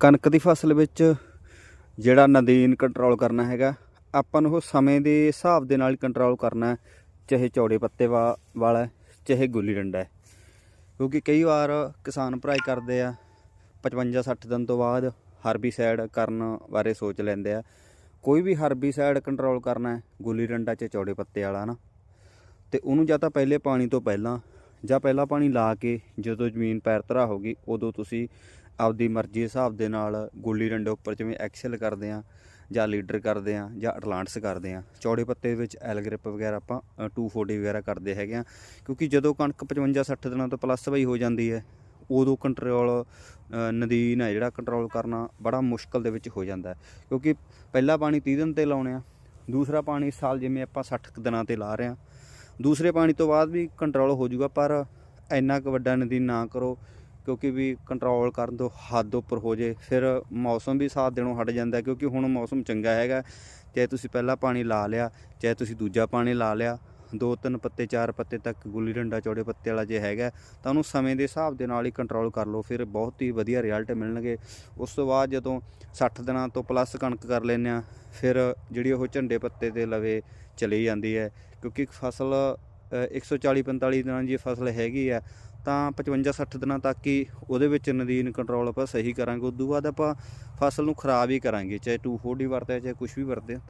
ਕਣਕ ਦੀ ਫਸਲ ਵਿੱਚ ਜਿਹੜਾ ਨਦੀਨ ਕੰਟਰੋਲ ਕਰਨਾ ਹੈਗਾ, ਆਪਾਂ ਨੂੰ ਉਹ ਸਮੇਂ ਦੇ ਹਿਸਾਬ ਦੇ ਨਾਲ ਕੰਟਰੋਲ ਕਰਨਾ ਚਾਹੇ ਚੌੜੇ ਪੱਤੇ ਵਾ- ਵਾਲਾ ਚਾਹੇ ਗੁੱਲੀ ਡੰਡਾ ਕਿਉਂਕਿ ਕਈ ਵਾਰ ਕਿਸਾਨ ਭਰਾਈ ਕਰਦੇ ਆ 55 60 ਦਿਨ ਤੋਂ ਬਾਅਦ ਹਰਬੀਸਾਈਡ ਕਰਨ ਬਾਰੇ ਸੋਚ ਲੈਂਦੇ ਆ। ਕੋਈ ਵੀ ਹਰਬੀਸਾਈਡ ਕੰਟਰੋਲ ਕਰਨਾ ਹੈ, ਗੁੱਲੀ ਡੰਡਾ ਚ ਚੌੜੇ ਪੱਤੇ ਵਾਲਾ ਨਾ, ਤੇ ਉਹਨੂੰ ਜਾਂ ਤਾਂ ਪਹਿਲੇ ਪਾਣੀ ਤੋਂ ਪਹਿਲਾਂ ਜਾਂ ਪਹਿਲਾ ਪਾਣੀ ਲਾ ਕੇ ਜਦੋਂ ਜ਼ਮੀਨ ਪੈਰ ਧਰਾ ਹੋਗੀ ਉਦੋਂ ਤੁਸੀਂ ਆਪਦੀ ਮਰਜ਼ੀ ਹਿਸਾਬ ਦੇ ਨਾਲ ਗੁੱਲੀ ਡੰਡੇ ਉੱਪਰ ਜਿਵੇਂ ਐਕਸਲ ਕਰਦੇ ਆ ਜਾਂ ਲੀਡਰ ਕਰਦੇ ਆ ਜਾਂ ਅਟਲਾਂਟਸ ਕਰਦੇ ਆ ਚੌੜੇ ਪੱਤੇ ਵਿੱਚ ਐਲ ਗ੍ਰਿਪ ਵਗੈਰਾ ਆਪਾਂ ਅ, 240 ਵਗੈਰਾ ਕਰਦੇ ਹੈਗੇ ਆ ਕਿਉਂਕਿ ਜਦੋਂ ਕਣਕ 55 60 ਦਿਨਾਂ ਤੋਂ ਪਲੱਸ ਵਈ ਹੋ ਜਾਂਦੀ ਹੈ ਉਦੋਂ ਕੰਟਰੋਲ ਨਦੀਨ ਹੈ ਜਿਹੜਾ ਕੰਟਰੋਲ ਕਰਨਾ ਬੜਾ ਮੁਸ਼ਕਲ ਦੇ ਵਿੱਚ ਹੋ ਜਾਂਦਾ ਕਿਉਂਕਿ ਪਹਿਲਾ ਪਾਣੀ 30 ਦਿਨ ਤੇ ਲਾਉਣੇ ਆ ਦੂਸਰਾ ਪਾਣੀ ਸਾਲ ਜਿਵੇਂ ਆਪਾਂ 60 ਦਿਨਾਂ ਤੇ ਲਾ ਰਹੇ ਆ ਦੂਸਰੇ ਪਾਣੀ ਤੋਂ ਬਾਅਦ ਵੀ ਕੰਟਰੋਲ ਹੋ ਜਾਊਗਾ ਪਰ ਇੰਨਾ ਕੁ ਵੱਡਾ ਨਦੀਨ ਨਾ ਕਰੋ ਕਿਉਂਕਿ ਵੀ ਕੰਟਰੋਲ ਕਰਨ ਤੋਂ ਹੱਦ ਉੱਪਰ ਹੋ ਜੇ ਫਿਰ ਮੌਸਮ ਵੀ ਸਾਥ ਦੇਣੋਂ ਹਟ ਜਾਂਦਾ ਕਿਉਂਕਿ ਹੁਣ ਮੌਸਮ ਚੰਗਾ ਹੈਗਾ ਚਾਹੇ ਤੁਸੀਂ ਪਹਿਲਾ ਪਾਣੀ ਲਾ ਲਿਆ ਚਾਹੇ ਤੁਸੀਂ ਦੂਜਾ ਪਾਣੀ ਲਾ ਲਿਆ ਦੋ ਤਿੰਨ ਪੱਤੇ ਚਾਰ ਪੱਤੇ ਤੱਕ ਗੁੱਲੀ ਡੰਡਾ ਚੌੜੇ ਪੱਤੇ ਵਾਲਾ ਜੇ ਹੈਗਾ ਤਾਂ ਉਹਨੂੰ ਸਮੇਂ ਦੇ ਹਿਸਾਬ ਦੇ ਨਾਲ ਹੀ ਕੰਟਰੋਲ ਕਰ ਲਓ ਫਿਰ ਬਹੁਤ ਹੀ ਵਧੀਆ ਰਿਜ਼ਲਟ ਮਿਲਣਗੇ। ਉਸ ਤੋਂ ਬਾਅਦ ਜਦੋਂ 60 ਦਿਨਾਂ ਤੋਂ ਪਲੱਸ ਕਣਕ ਕਰ ਲੈਂਦੇ ਆ ਫਿਰ ਜਿਹੜੀ ਉਹ ਝੰਡੇ ਪੱਤੇ ਤੇ ਲਵੇ ਚਲੀ ਜਾਂਦੀ ਹੈ ਕਿਉਂਕਿ ਫਸਲ ਅ, 140 45 ਦਿਨਾਂ ਦੀ ਫਸਲ ਹੈਗੀ ਆ ਤਾਂ 55 60 ਦਿਨਾਂ ਤੱਕ ਹੀ ਉਹਦੇ ਵਿੱਚ ਨਦੀਨ ਕੰਟਰੋਲ ਆਪਾਂ ਸਹੀ ਕਰਾਂਗੇ। ਉਦੋਂ ਬਾਅਦ ਆਪਾਂ ਫਸਲ ਨੂੰ ਖਰਾਬ ਹੀ ਕਰਾਂਗੇ, ਚਾਹੇ 240 ਵਰਤਿਆ, ਚਾਹੇ ਕੁਝ ਵੀ ਵਰਤਿਆ, ਤਾਂ